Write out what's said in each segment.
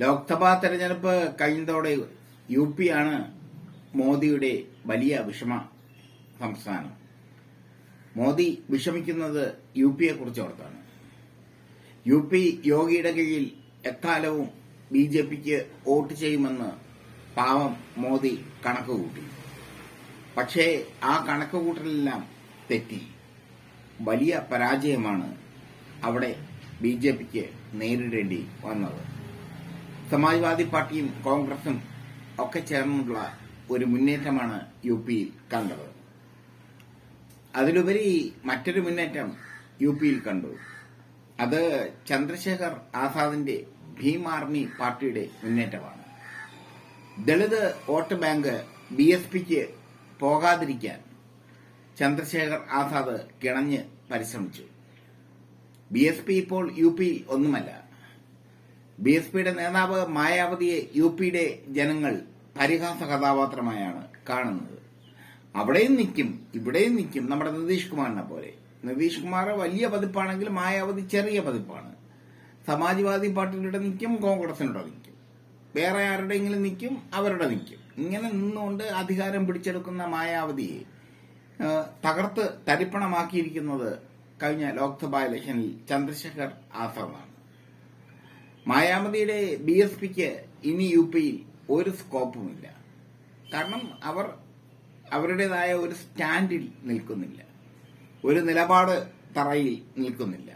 ലോക്സഭാ തെരഞ്ഞെടുപ്പ് കഴിഞ്ഞതോടെ U P ആണ് മോദിയുടെ വലിയ വിഷമ സംസ്ഥാനം. മോദി വിഷമിക്കുന്നത് യു പിയെ കുറിച്ച് ഓർത്താണ്. യു പി യോഗിയുടെ കീഴിൽ എക്കാലവും ബി ജെ പിക്ക് വോട്ട് ചെയ്യുമെന്ന് പാവം മോദി കണക്ക് കൂട്ടി പക്ഷേ ആ കണക്ക് കൂട്ടലെല്ലാം തെറ്റി. വലിയ പരാജയമാണ് അവിടെ ബി ജെ പിക്ക് നേരിടേണ്ടി വന്നത്. സമാജ്വാദി പാർട്ടിയും കോൺഗ്രസും ഒക്കെ ചേർന്നുള്ള ഒരു മുന്നേറ്റമാണ് യു പിയിൽ കണ്ടത്. അതിലുപരി മറ്റൊരു മുന്നേറ്റം യു പിയിൽ കണ്ടു. അത് ചന്ദ്രശേഖർ ആസാദിന്റെ ഭീം ആർമി പാർട്ടിയുടെ മുന്നേറ്റമാണ്. Dalit vote bank B S പിക്ക് പോകാതിരിക്കാൻ ചന്ദ്രശേഖർ ആസാദ് കിണഞ്ഞ് പരിശ്രമിച്ചു. ബി എസ് പി ഇപ്പോൾ യു പിയിൽ ഒന്നുമല്ല. ബി എസ് പിയുടെ നേതാവ് മായാവതിയെ യു പിയുടെ ജനങ്ങൾ പരിഹാസ കഥാപാത്രമായാണ് കാണുന്നത്. അവിടെയും നിൽക്കും ഇവിടെയും നിൽക്കും നമ്മുടെ നിതീഷ് കുമാറിനെ പോലെ. നിതീഷ് കുമാർ വലിയ പതിപ്പാണെങ്കിൽ മായാവതി ചെറിയ പതിപ്പാണ്. സമാജ്വാദി പാർട്ടിയുടെ നിൽക്കും കോൺഗ്രസിനോടെ നിൽക്കും വേറെ ആരുടെയെങ്കിലും നിൽക്കും അവരുടെ നിൽക്കും ഇങ്ങനെ നിന്നുകൊണ്ട് അധികാരം പിടിച്ചെടുക്കുന്ന മായാവതിയെ തകർത്ത് തരിപ്പണമാക്കിയിരിക്കുന്നത് കഴിഞ്ഞ ലോക്സഭാ ഇലക്ഷനിൽ ചന്ദ്രശേഖർ ആസാദാണ് മായാവതിയുടെ ബി എസ് പിക്ക് ഇനി യു പിയിൽ ഒരു സ്കോപ്പുമില്ല. കാരണം അവർ അവരുടേതായ ഒരു സ്റ്റാൻഡിൽ നിൽക്കുന്നില്ല. ഒരു നിലപാട് തറയിൽ നിൽക്കുന്നില്ല.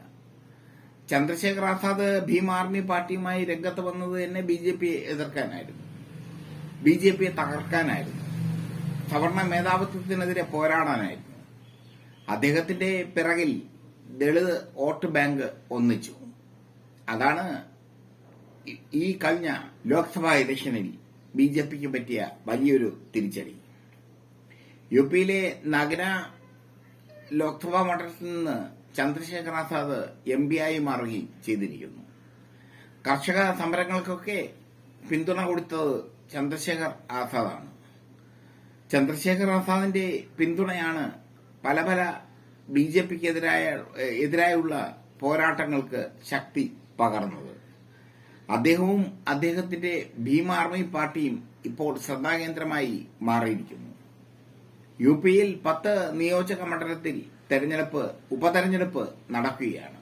ചന്ദ്രശേഖർ ആസാദ് ഭീം ആർമി പാർട്ടിയുമായി രംഗത്ത് വന്നത് തന്നെ ബി ജെ പിയെ എതിർക്കാനായിരുന്നു. ബി ജെ പിയെ തകർക്കാനായിരുന്നു. സവർണ മേധാവിത്വത്തിനെതിരെ പോരാടാനായിരുന്നു. അദ്ദേഹത്തിന്റെ പിറകിൽ ദളിത് വോട്ട് ബാങ്ക് ഒന്നിച്ചു. അതാണ് ഈ- കഴിഞ്ഞ ലോക്സഭാ ഇലക്ഷനിൽ ബി ജെ പിക്ക് പറ്റിയ വലിയൊരു തിരിച്ചടി. യു പിയിലെ നഗര ലോക്സഭാ മണ്ഡലത്തിൽ നിന്ന് ചന്ദ്രശേഖർ ആസാദ് എം പി ആയി മാറുകയും ചെയ്തിരിക്കുന്നു. കർഷക സമരങ്ങൾക്കൊക്കെ പിന്തുണ കൊടുത്തത് ചന്ദ്രശേഖർ ആസാദാണ്. ചന്ദ്രശേഖർ ആസാദിന്റെ പിന്തുണയാണ് പല പല ബി ജെ പിക്ക് എതിരായ എതിരായുള്ള പോരാട്ടങ്ങൾക്ക് ശക്തി പകർന്നത്. അദ്ദേഹവും അദ്ദേഹത്തിന്റെ ഭീം ആർമി പാർട്ടിയും ഇപ്പോൾ ശ്രദ്ധാകേന്ദ്രമായി മാറിയിരിക്കുന്നു. യു പിയിൽ പത്ത് നിയോജക മണ്ഡലത്തിൽ തെരഞ്ഞെടുപ്പ് ഉപതെരഞ്ഞെടുപ്പ് നടക്കുകയാണ്.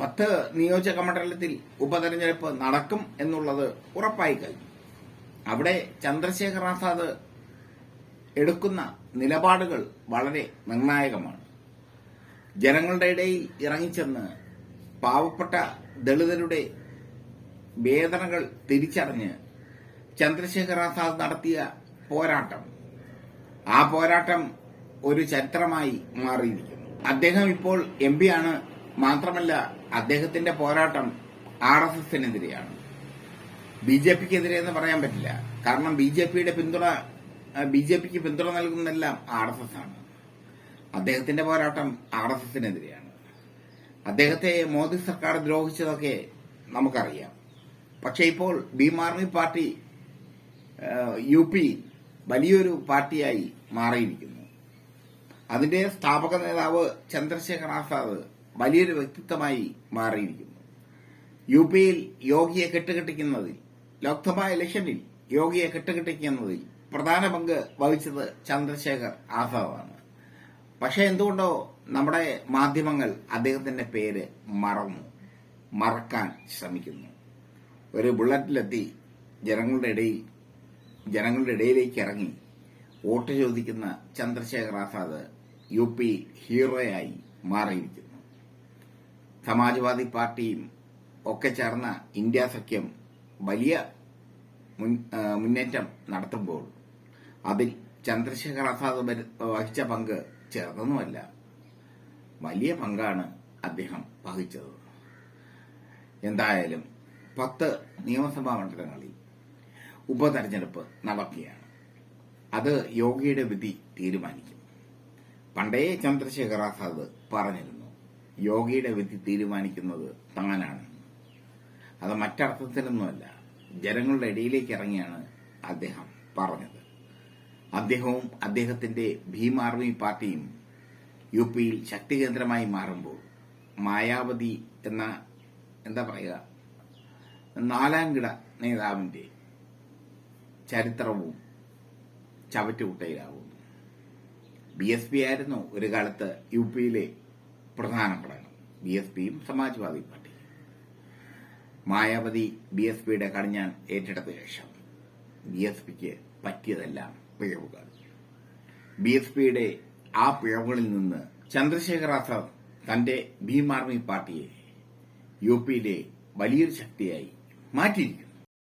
പത്ത് നിയോജക മണ്ഡലത്തിൽ ഉപതെരഞ്ഞെടുപ്പ് നടക്കും എന്നുള്ളത് ഉറപ്പായി കഴിഞ്ഞു. അവിടെ ചന്ദ്രശേഖർ ആസാദ് എടുക്കുന്ന നിലപാടുകൾ വളരെ നിർണായകമാണ്. ജനങ്ങളുടെ ഇടയിൽ ഇറങ്ങിച്ചെന്ന് പാവപ്പെട്ട ദളിതരുടെ വേദനകൾ തിരിച്ചറിഞ്ഞ് ചന്ദ്രശേഖർ ആസാദ് നടത്തിയ പോരാട്ടം. ആ പോരാട്ടം ഒരു ചരിത്രമായി മാറിയിരിക്കുന്നു. അദ്ദേഹം ഇപ്പോൾ എം ആണ്. മാത്രമല്ല അദ്ദേഹത്തിന്റെ പോരാട്ടം ആർ എസ് എസിനെതിരെയാണ്. ബി ജെ പിക്ക് എതിരെ എന്ന് പറയാൻ പറ്റില്ല. കാരണം ബി ജെ പിയുടെ പിന്തുണ ബി ജെ പിക്ക് പിന്തുണ നൽകുന്നതെല്ലാം ആർ എസ് എസ് ആണ്. അദ്ദേഹത്തിന്റെ പോരാട്ടം ആർ എസ് എസിനെതിരെയാണ്. അദ്ദേഹത്തെ മോദി സർക്കാർ ദ്രോഹിച്ചതൊക്കെ നമുക്കറിയാം. പക്ഷേ ഇപ്പോൾ Bhim army party U P വലിയൊരു പാർട്ടിയായി മാറിയിരിക്കുന്നു. അതിന്റെ സ്ഥാപക നേതാവ് ചന്ദ്രശേഖർ ആസാദ് വലിയൊരു വ്യക്തിത്വമായി മാറിയിരിക്കുന്നു. യു പിയിൽ യോഗിയെ കെട്ടുകെട്ടിക്കുന്നതിൽ ലോക്സഭാ ഇലക്ഷനിൽ യോഗിയെ കെട്ടുകെട്ടിക്കുന്നതിൽ പ്രധാന പങ്ക് വഹിച്ചത് ചന്ദ്രശേഖർ ആസാദാണ്. പക്ഷേ എന്തുകൊണ്ടോ നമ്മുടെ മാധ്യമങ്ങൾ അദ്ദേഹത്തിന്റെ പേര് മറന്നു മറക്കാൻ ശ്രമിക്കുന്നു. ഒരു ബുള്ളറ്റിലെത്തി ജനങ്ങളുടെ ഇടയിൽ ജനങ്ങളുടെ ഇടയിലേക്ക് ഇറങ്ങി. വോട്ട് ചോദിക്കുന്ന ചന്ദ്രശേഖർ ആസാദ് യു പി ഹീറോയായി മാറിയിരിക്കുന്നു. സമാജ്വാദി പാർട്ടിയും ഒക്കെ ചേർന്ന ഇന്ത്യ സഖ്യം വലിയ മുന്നേറ്റം നടത്തുമ്പോൾ അതിൽ ചന്ദ്രശേഖർ ആസാദ് വഹിച്ച പങ്ക് ചെറുതൊന്നുമല്ല വലിയ പങ്കാണ് അദ്ദേഹം വഹിച്ചത്. എന്തായാലും പത്ത് നിയമസഭാ മണ്ഡലങ്ങളിൽ ഉപതെരഞ്ഞെടുപ്പ് നടക്കുകയാണ്. അത് യോഗിയുടെ വിധി തീരുമാനിക്കും. പണ്ടേ ചന്ദ്രശേഖർ ആസാദ് പറഞ്ഞിരുന്നു യോഗിയുടെ വിധി തീരുമാനിക്കുന്നത് താനാണ്. അത് മറ്റർത്ഥത്തിലൊന്നുമല്ല ജനങ്ങളുടെ ഇടയിലേക്ക് ഇറങ്ങിയാണ് അദ്ദേഹം പറഞ്ഞത്. അദ്ദേഹവും അദ്ദേഹത്തിന്റെ ഭീം ആർമി പാർട്ടിയും യു പിയിൽ ശക്തികേന്ദ്രമായി മാറുമ്പോൾ മായാവതി എന്ന എന്താ പറയുക നാലാംകിട നേതാവിന്റെ ചരിത്രവും ചവറ്റുകുട്ടയിലാവുന്നു ബി എസ് പി ആയിരുന്നു ഒരു കാലത്ത് യു പിയിലെ പ്രധാന ഘടകം. ബി എസ് പിയും Samajwadi party Mayawati B S പിയുടെ കടിഞ്ഞാൻ ഏറ്റെടുത്ത ശേഷം ബി എസ് പിക്ക് പറ്റിയതെല്ലാം പിഴവുകൾ. ബി എസ് പിയുടെ ആ പിഴവുകളിൽ നിന്ന് ചന്ദ്രശേഖർ ആസാദ് തന്റെ ഭീം ആർമി പാർട്ടിയെ യു പിയിലെ വലിയൊരു ശക്തിയായി മാറ്റിയിരിക്കുന്നു